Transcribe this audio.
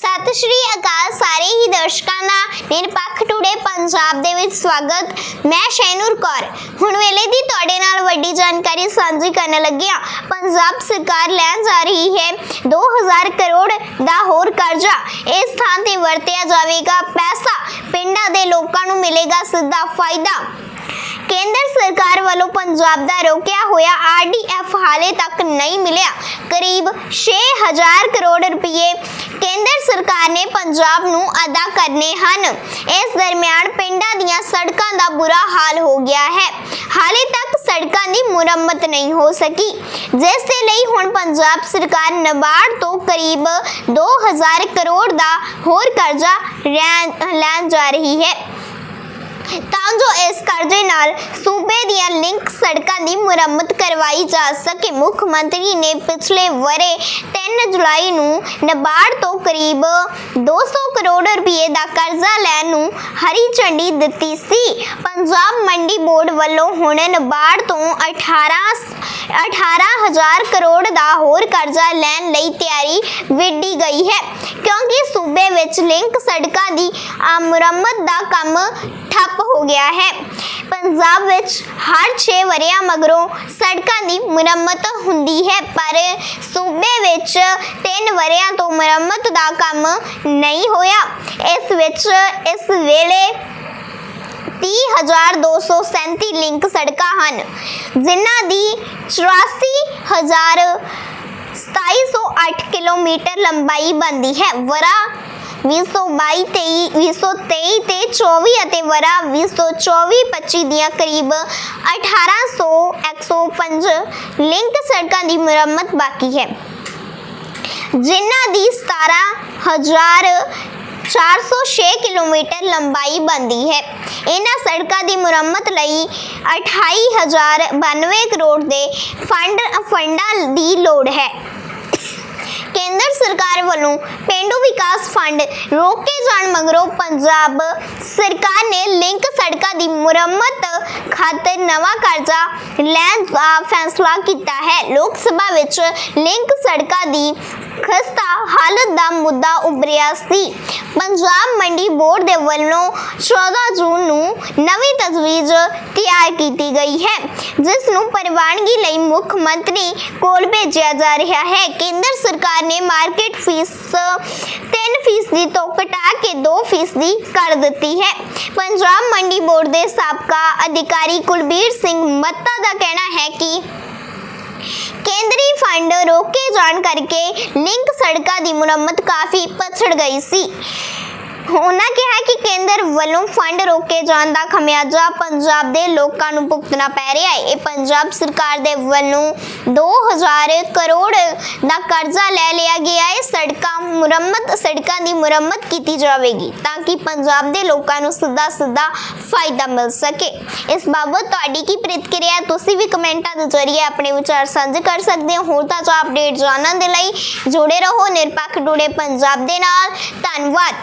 ਸਤਿ ਸ਼੍ਰੀ ਅਕਾਲ ਸਾਰੇ ਹੀ ਦਰਸ਼ਕਾਂ ਦਾ। ਨਿਰਪੱਖ ਟੂਡੇ ਪੰਜਾਬ ਦੇ ਵਿੱਚ ਸਵਾਗਤ। ਮੈਂ ਸ਼ੈਨੂਰ ਕੌਰ। ਹੁਣ ਵੇਲੇ ਦੀ ਤੁਹਾਡੇ ਨਾਲ ਵੱਡੀ ਜਾਣਕਾਰੀ ਸਾਂਝੀ ਕਰਨ ਲੱਗਿਆ ਪੰਜਾਬ ਸਰਕਾਰ ਲੈਣ ਜਾ ਰਹੀ ਹੈ 2000 ਕਰੋੜ ਦਾ ਹੋਰ ਕਰਜ਼ਾ। ਇਸ ਥਾਂ ਤੇ ਵਰਤਿਆ ਜਾਵੇਗਾ ਪੈਸਾ। ਪਿੰਡਾਂ ਦੇ ਲੋਕਾਂ ਨੂੰ ਮਿਲੇਗਾ ਸਿੱਧਾ ਫਾਇਦਾ। ਕੇਂਦਰ ਸਰਕਾਰ ਵੱਲੋਂ ਪੰਜਾਬ ਦਾ ਰੋਕਿਆ ਹੋਇਆ ਆਰਡੀਐਫ ਹਾਲੇ ਤੱਕ ਨਹੀਂ ਮਿਲਿਆ। ਕਰੀਬ 6000 ਕਰੋੜ ਰੁਪਏ ਕੇਂਦਰ ਸਰਕਾਰ ਨੇ ਪੰਜਾਬ ਨੂੰ ਅਦਾ ਕਰਨੇ ਹਨ। ਇਸ ਦਰਮਿਆਨ ਪਿੰਡਾਂ ਦੀਆਂ ਸੜਕਾਂ ਦਾ ਬੁਰਾ ਹਾਲ ਹੋ ਗਿਆ ਹੈ। ਹਾਲੇ ਤੱਕ ਸੜਕਾਂ ਦੀ ਮੁਰੰਮਤ ਨਹੀਂ ਹੋ ਸਕੀ। ਜਿਸ ਦੇ ਲਈ ਹੁਣ ਪੰਜਾਬ ਸਰਕਾਰ ਨਬਾਰਡ ਤੋਂ ਕਰੀਬ 2000 ਕਰੋੜ ਦਾ ਹੋਰ ਕਰਜ਼ਾ ਲੈਣ ਲੈਣ ਜਾ ਰਹੀ ਹੈ। ਤਾਂ ਜੋ ਇਸ ਕਰਜ਼ੇ ਨਾਲ ਸੂਬੇ ਦੀ ਮੁਰੰਮਤ ਕਰਵਾਈ ਜਾ ਸਕੇ। ਮੁੱਖ ਮੰਤਰੀ ਨੇ ਪਿਛਲੇ ਵਰੇ 3 ਜੁਲਾਈ ਨੂੰ ਨਬਾਰਡ ਤੋਂ ਕਰੀਬ 200 ਕਰੋੜ ਰੁਪਏ ਦਾ ਕਰਜ਼ਾ ਲੈਣ ਨੂੰ ਹਰੀ ਝੰਡੀ ਦਿੱਤੀ ਸੀ। ਪੰਜਾਬ ਮੰਡੀ ਬੋਰਡ ਵੱਲੋਂ ਹੁਣ ਨਬਾਰਡ ਤੋਂ 18 18000 ਕਰੋੜ ਦਾ ਹੋਰ ਕਰਜ਼ਾ ਲੈਣ ਲਈ ਤਿਆਰੀ ਵਿੱਢੀ ਗਈ ਹੈ। ਕਿਉਂਕਿ ਸੂਬੇ ਵਿੱਚ ਲਿੰਕ ਸੜਕਾਂ ਦੀ ਅ, ਮੁਰੰਮਤ ਦਾ ਕੰਮ ਠੱਪ ਹੋ ਗਿਆ ਹੈ। ਪੰਜਾਬ ਵਿੱਚ ਹਰ 6 ਵਰਿਆਂ ਮਗਰੋਂ ਸੜਕਾਂ ਦੀ ਮੁਰੰਮਤ ਹੁੰਦੀ ਹੈ ਪਰ ਸੂਬੇ ਵਿੱਚ 3 ਵਰਿਆਂ ਤੋਂ ਮੁਰੰਮਤ ਦਾ ਕੰਮ ਨਹੀਂ ਹੋਇਆ। ਇਸ ਵਿੱਚ ਇਸ ਵੇਲੇ 30237 ਲਿੰਕ ਸੜਕਾਂ ਹਨ, ਜਿਨ੍ਹਾਂ ਦੀ 84000 2708 ਕਿਲੋਮੀਟਰ ਲੰਬਾਈ ਬਣਦੀ ਹੈ। ਵਰਾ 2022 23 2023 ਤੇ 24 ਅਤੇ ਵਰਾ 2024 25 ਦੀਆਂ ਕਰੀਬ 1800 105 ਲਿੰਕ ਸੜਕਾਂ ਦੀ ਮੁਰੰਮਤ ਬਾਕੀ ਹੈ। ਜਿਨ੍ਹਾਂ ਦੀ 17000 406 ਕਿਲੋਮੀਟਰ ਲੰਬਾਈ ਬਣਦੀ ਹੈ। ਇਹਨਾਂ ਸੜਕਾਂ ਦੀ ਮੁਰੰਮਤ ਲਈ 28092 ਕਰੋੜ ਦੇ ਫੰਡ ਫੰਡਾਂ ਦੀ ਲੋੜ ਹੈ। ਕੇਂਦਰ ਸਰਕਾਰ ਵੱਲੋਂ ਪਿੰਡੂ ਵਿਕਾਸ ਫੰਡ ਰੋਕੇ ਜਾਣ ਮਗਰੋਂ ਪੰਜਾਬ ਸਰਕਾਰ ਨੇ ਲਿੰਕ ਸੜਕਾਂ ਦੀ ਮੁਰੰਮਤ ਖਾਤਰ ਨਵਾਂ ਕਰਜ਼ਾ ਲੈਣ ਦਾ ਫੈਸਲਾ ਕੀਤਾ ਹੈ। ਲੋਕ ਸਭਾ ਵਿੱਚ ਲਿੰਕ ਸੜਕਾਂ ਦੀ ਖਸਤਾ ਹਾਲਤ ਦਾ ਮੁੱਦਾ ਉਭਰਿਆ ਸੀ। ਪੰਜਾਬ ਮੰਡੀ ਬੋਰਡ ਦੇ ਵੱਲੋਂ 14 ਜੂਨ ਨੂੰ ਨਵੀਂ ਤਜਵੀਜ਼ ਤਿਆਰ ਕੀਤੀ ਗਈ ਹੈ, ਜਿਸ ਨੂੰ ਪ੍ਰਵਾਨਗੀ ਲਈ ਮੁੱਖ ਮੰਤਰੀ ਕੋਲ ਭੇਜਿਆ ਜਾ ਰਿਹਾ ਹੈ। ਕੇਂਦਰ ਸਰਕਾਰ ਨੇ ਮਾਰਕੀਟ ਫੀਸ 3% ਤੋਂ ਘਟਾ ਕੇ 2% ਕਰ ਦਿੱਤੀ ਹੈ। ਪੰਜਾਬ ਮੰਡੀ ਬੋਰਡ ਦੇ ਸਾਬਕਾ ਅਧਿਕਾਰੀ ਕੁਲਬੀਰ ਸਿੰਘ ਮੱਤਾ ਦਾ ਕਹਿਣਾ ਹੈ ਕਿ ਕੇਂਦਰੀ ਫੰਡ ਰੋਕੇ ਜਾਣ ਕਰਕੇ ਲਿੰਕ ਸੜਕਾਂ ਦੀ ਮੁਰੰਮਤ ਕਾਫੀ ਪਛੜ ਗਈ ਸੀ। ਉਹਨਾਂ ਕਿਹਾ ਕਿ ਕੇਂਦਰ ਵੱਲੋਂ ਫੰਡ ਰੋਕੇ ਜਾਣ ਦਾ ਖਮਿਆਜਾ ਪੰਜਾਬ ਦੇ ਲੋਕਾਂ ਨੂੰ ਭੁਗਤਣਾ ਪੈ ਰਿਹਾ ਹੈ। ਇਹ ਪੰਜਾਬ ਸਰਕਾਰ ਦੇ ਵੱਲੋਂ 2000 ਕਰੋੜ ਦਾ ਕਰਜ਼ਾ ਲੈ ਲਿਆ ਗਿਆ ਹੈ। ਸੜਕਾਂ ਮੁਰੰਮਤ, ਸੜਕਾਂ ਦੀ ਮੁਰੰਮਤ ਕੀਤੀ ਜਾਵੇਗੀ ਤਾਂ ਕਿ ਪੰਜਾਬ ਦੇ ਲੋਕਾਂ ਨੂੰ ਸਿੱਧਾ ਸਿੱਧਾ ਫਾਇਦਾ ਮਿਲ ਸਕੇ। ਇਸ ਬਾਬਤ ਤੁਹਾਡੀ ਕੀ ਪ੍ਰਤੀਕਿਰਿਆ ਹੈ? ਤੁਸੀਂ ਵੀ ਕਮੈਂਟਾਂ ਦੇ ਜ਼ਰੀਏ ਆਪਣੇ ਵਿਚਾਰ ਸਾਂਝੇ ਕਰ ਸਕਦੇ ਹੋ। ਹੋਰ ਤਾਜ਼ਾ ਅਪਡੇਟ ਜਾਣਨ ਦੇ ਲਈ ਜੁੜੇ ਰਹੋ। ਨਿਰਪੱਖ ਟੂਡੇ ਪੰਜਾਬ ਦੇ ਨਾਲ। ਧੰਨਵਾਦ।